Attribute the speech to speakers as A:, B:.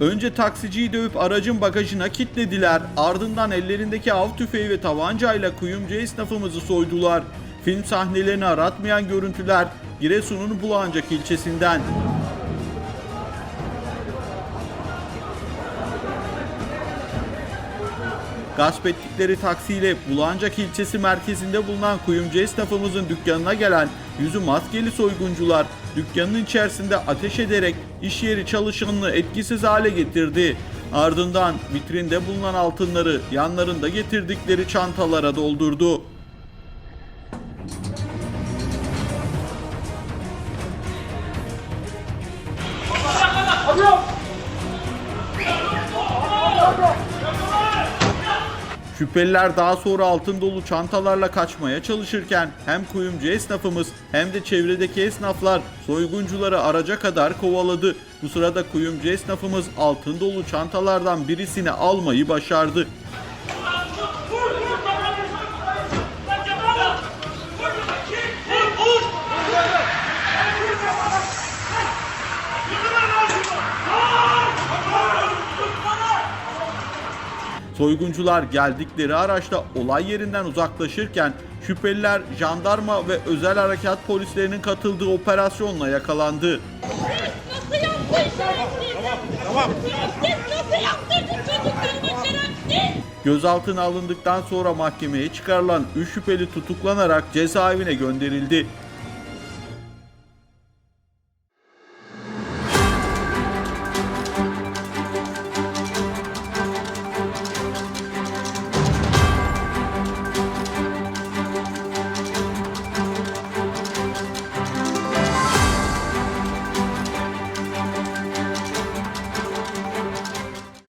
A: Önce taksiciyi dövüp aracın bagajına kilitlediler. Ardından ellerindeki av tüfeği ve tabancayla kuyumcu esnafımızı soydular. Film sahnelerini aratmayan görüntüler Giresun'un Bulancak ilçesinden. Gasp ettikleri taksiyle Bulancak ilçesi merkezinde bulunan kuyumcu esnafımızın dükkanına gelen yüzü maskeli soyguncular dükkanın içerisinde ateş ederek iş yeri çalışanını etkisiz hale getirdi. Ardından vitrinde bulunan altınları yanlarında getirdikleri çantalara doldurdu. Şüpheliler daha sonra altın dolu çantalarla kaçmaya çalışırken hem kuyumcu esnafımız hem de çevredeki esnaflar soyguncuları araca kadar kovaladı. Bu sırada kuyumcu esnafımız altın dolu çantalardan birisini almayı başardı. Soyguncular geldikleri araçta olay yerinden uzaklaşırken şüpheliler jandarma ve özel harekat polislerinin katıldığı operasyonla yakalandı.
B: Nasıl yaptın? Tamam. Siz nasıl yaptırdın çocuklarına şerefsiz?
A: Gözaltına alındıktan sonra mahkemeye çıkarılan 3 şüpheli tutuklanarak cezaevine gönderildi.